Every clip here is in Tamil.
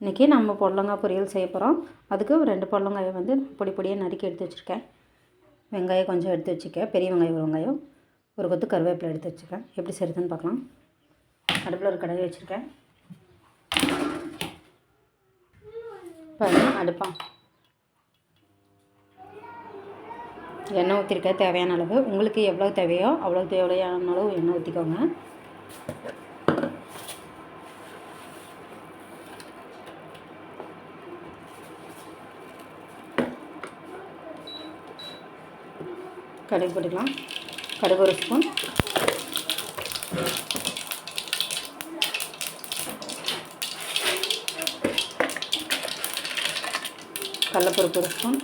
இன்றைக்கி நம்ம பொடலங்காய் பொரியல் செய்ய போகிறோம். அதுக்கு ஒரு ரெண்டு பொடலங்காயை வந்து பொடி பொடியாக நறுக்கி எடுத்து வச்சுருக்கேன். வெங்காயம் கொஞ்சம் எடுத்து வச்சுக்கேன் பெரிய வெங்காயம் ஒரு வெங்காயம் ஒரு கொத்து கருவேப்பிலை எடுத்து வச்சுருக்கேன் எப்படி செய்கிறதுன்னு பார்க்கலாம். அடுப்பில் ஒரு கடையை வச்சுருக்கேன். பாருங்க அடுப்பா. எண்ணெய் ஊற்றிருக்கேன் தேவையான அளவு. உங்களுக்கு எவ்வளோ தேவையோ அவ்வளோ தேவையான அளவு எண்ணெய் ஊற்றிக்கோங்க. கடுகு போட்டுக்கலாம். கடுகு ஒரு ஸ்பூன். கடலப்பருப்பு ஒரு ஸ்பூன்.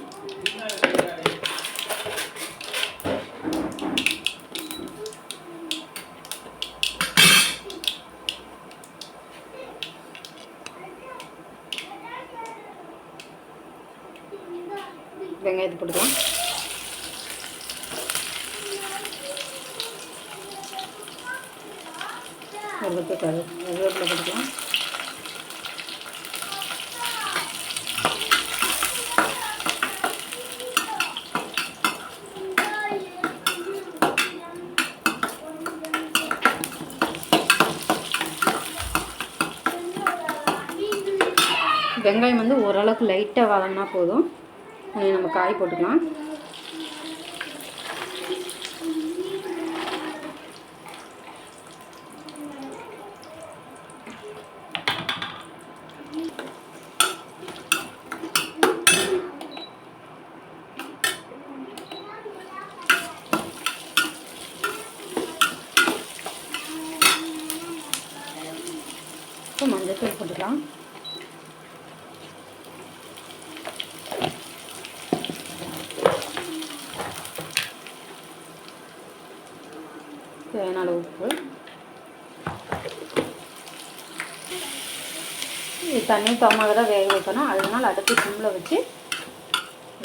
வெங்காயத்தை போட்டுக்கலாம். ஒரு கரு கருவேப்பிலை கொடுக்கலாம். வெங்காயம் வந்து ஓரளவுக்கு லைட்டாக வதங்கினா போதும். நம்ம காய் போட்டுக்கலாம். இப்போ மஞ்சள் தூள் போட்டுக்கலாம். தேவையான உப்பு. இது தண்ணி தோமாக தான் வேக வைக்கணும். அதனால அடுத்து சிம்மில் வச்சு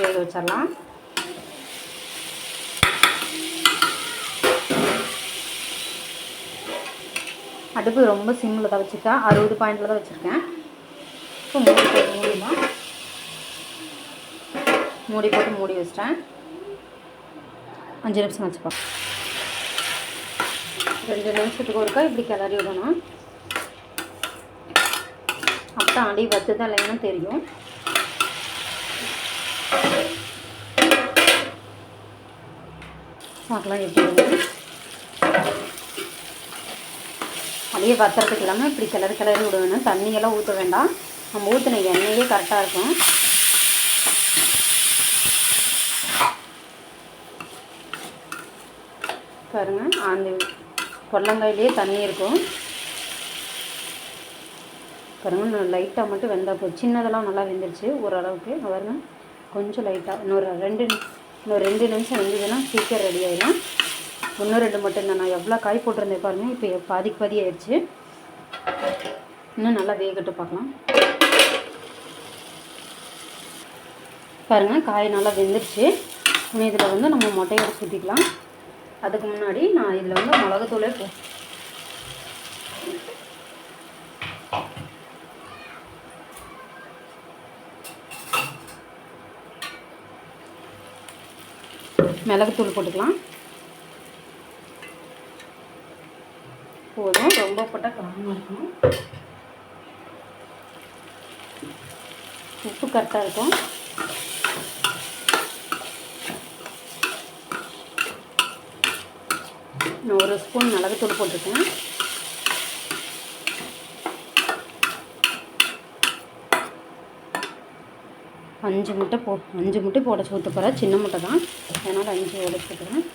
வேக வச்சிடலாம். அடுப்பு ரொம்ப சிம்மில் தான் வச்சுருக்கேன் அறுபது பாயிண்டில் தான் வச்சுருக்கேன். இப்போ மூடி போட்டு மூடிமா. மூடி போட்டு மூடி வச்சிட்டேன். அஞ்சு நிமிஷம் வச்சுப்பா ரெண்டு நிமிஷத்துக்கு ஒருக்கா இப்படி கிளறி விடணும். அப்போ அடி வத்துதா இல்லைன்னு தெரியும். பார்க்கலாம் எப்படி அப்படியே வத்துறதுக்கு இல்லாமல் இப்படி கிளறு கிளறி விட வேணும் தண்ணியெல்லாம் ஊற்ற வேண்டாம். நம்ம ஊற்றின எண்ணெயே கரெக்டாக இருக்கும். பாருங்க அந்த பொடலங்காயிலே தண்ணி இருக்கும். பாருங்க லைட்டாக மட்டும் வெந்தால் போதும். சின்னதெல்லாம் நல்லா வெந்துருச்சு ஓரளவுக்கு. இங்க பாருங்க கொஞ்சம் லைட்டாக இன்னொரு ரெண்டு இன்னொரு ரெண்டு நிமிஷம் வெந்ததுன்னா சீக்கிரம் ரெடி ஆகிடும் இன்னும் ரெண்டு மட்டும் தான் நான் எவ்வளோ காய் போட்டிருந்தேன் பாருங்கள் இப்போ பாதிக்கு பாதி ஆயிடுச்சு. இன்னும் நல்லா வேகட்டு பார்க்கலாம். பாருங்கள் காய் நல்லா வெந்துருச்சு. இன்னும் இதில் வந்து நம்ம மொட்டையை ஊற்றிக்கலாம் அதுக்கு முன்னாடி நான் இதில் வந்து மிளகுத்தூளே போ மிளகுத்தூள் போட்டுக்கலாம். போதும். ரொம்ப போட்டால் காரமாக இருக்கும். உப்பு கரெக்டாக இருக்கும். நான் ஒரு ஸ்பூன் மிளகுத்தூள் போட்டிருக்கேன். அஞ்சு முட்டை போ அஞ்சு முட்டை போட ஊற்ற போகிறேன் சின்ன முட்டை தான். அதனால் அஞ்சு உடச்சிக்கிறேன்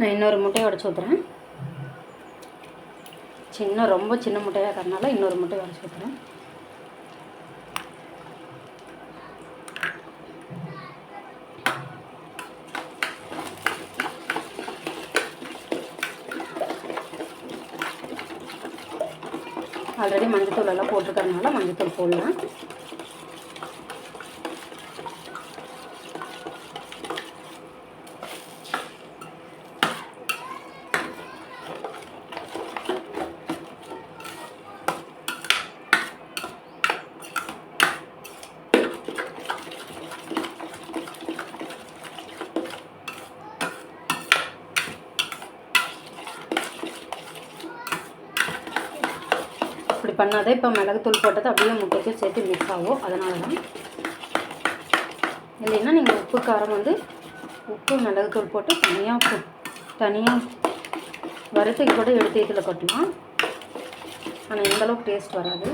நான் இன்னொரு முட்டையை உடச்சி ஊற்றுறேன் சின்ன ரொம்ப சின்ன முட்டையாக இருக்கிறதுனால இன்னொரு முட்டையை உடச்சி ஊற்றுறேன் ஆல்ரெடி மஞ்சத்தூள் எல்லாம் போட்டிருக்கறதுனால மஞ்சத்தூள் போடலாம் இப்படி பண்ணாதே இப்போ மிளகுத்தூள் போட்டது அப்படியே முட்டைக்கு சேர்த்து மிக்ஸ் ஆகும். அதனால தான் இல்லைன்னா நீங்கள் உப்பு காரம் வந்து உப்பு மிளகுத்தூள் போட்டு தனியாக தனியாக வறுத்துக்கு கூட எடுத்து இதில் கொட்டலாம். ஆனால் எந்தளவுக்கு டேஸ்ட் வராது.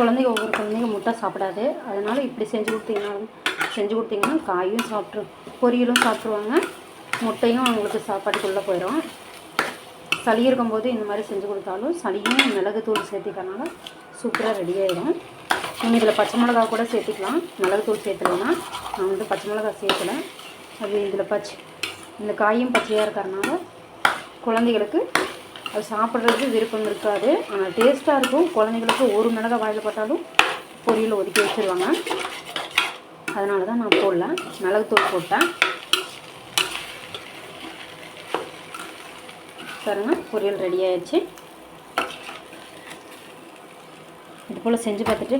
குழந்தைங்க ஒவ்வொரு குழந்தைங்க முட்டை சாப்பிடாது. அதனால் இப்படி செஞ்சு கொடுத்தீங்கன்னா செஞ்சு கொடுத்தீங்கன்னா காயும் சாப்பிட்ரு பொரியலும் சாப்பிட்ருவாங்க முட்டையும் அவங்களுக்கு சாப்பாட்டுக்குள்ளே போயிடும். சளி இருக்கும்போது இந்த மாதிரி செஞ்சு கொடுத்தாலும் சளியும் மிளகுத்தூள் சேர்த்திக்கனால சூப்பராக ரெடி ஆகிடும் நீங்கள் இதில் பச்சை மிளகா கூட சேர்த்திக்கலாம். மிளகுத்தூள் சேர்த்துலன்னா நான் வந்து பச்சை மிளகா சேர்க்கல. அது இதில் பச்சை இந்த காயும் பச்சையாக இருக்கிறனால குழந்தைகளுக்கு அது சாப்பிட்றதுக்கு விருப்பம் இருக்காது. ஆனால் டேஸ்ட்டாக இருக்கும். குழந்தைங்களுக்கு ஒரு மிளகாய் வாயில் போட்டாலும் பொரியல் ஒதுக்கி வச்சுருவாங்க. அதனால தான் நான் போடல. மிளகுத்தூள் போட்டேன். பாருங்க பொரியல் ரெடி ஆயிடுச்சு. இது போல் செஞ்சு பார்த்துட்டு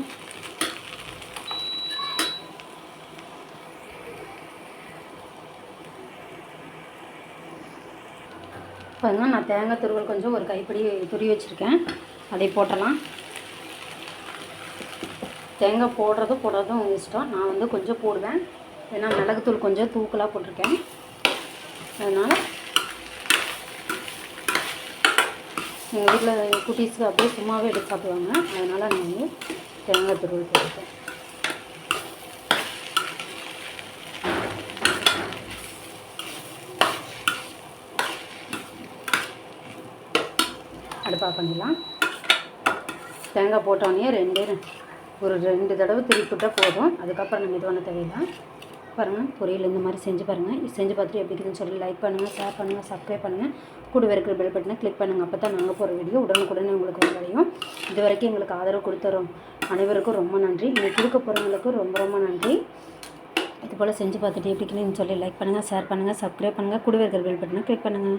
பாருங்க நான் தேங்காய் துருவல் கொஞ்சம் ஒரு கைப்பிடி துரி வச்சுருக்கேன். அதை போட்டலாம். தேங்காய் போடுறதும் போடுறதும் உங்கள் இஷ்டம். நான் வந்து கொஞ்சம் போடுவேன். ஏன்னா மிளகுத்தூள் கொஞ்சம் தூக்கலாக போட்டிருக்கேன். அதனால் எங்கள் வீட்டில் குட்டீஸ்க்கு அப்படியே சும்மாவே எடுத்து சாப்பிடுவாங்க. அதனால் நான் வந்து தேங்காய் துருவல் போட்டுருக்கேன் அடுப்பாக பண்ணிடலாம். தேங்காய் போட்டோடனே ரெண்டே ரெண்டு- ஒரு ரெண்டு தடவை திருப்பி விட்டால் போதும். அதுக்கப்புறம் நம்ம இது பண்ண தேவையில்லை. பாருங்கள் பொரியல் இந்த மாதிரி செஞ்சு பாருங்கள் இது செஞ்சு பார்த்துட்டு எப்படி இருக்குதுன்னு சொல்லி லைக் பண்ணுங்கள் ஷேர் பண்ணுங்கள் சப்ஸ்கிரைப் பண்ணுங்கள் கூட இருக்கிற பெல் பட்டனை கிளிக் பண்ணுங்கள் அப்போ தான் நாங்கள் போகிற வீடியோ உடனுக்குடனே உங்களுக்கு வந்தடையும் இது வரைக்கும் எங்களுக்கு ஆதரவு கொடுத்த ரொ- அனைவருக்கும் ரொம்ப நன்றி. நீங்கள் கொடுக்க போகிறவங்களுக்கும் ரொம்ப ரொம்ப நன்றி. இது போல் செஞ்சு பார்த்துட்டு எப்படி இருக்குன்னு சொல்லி லைக் பண்ணுங்கள் ஷேர் பண்ணுங்கள் சப்ஸ்கிரைப் பண்ணுங்கள் கூட இருக்கிற பெல் பட்டனை கிளிக் பண்ணுங்கள்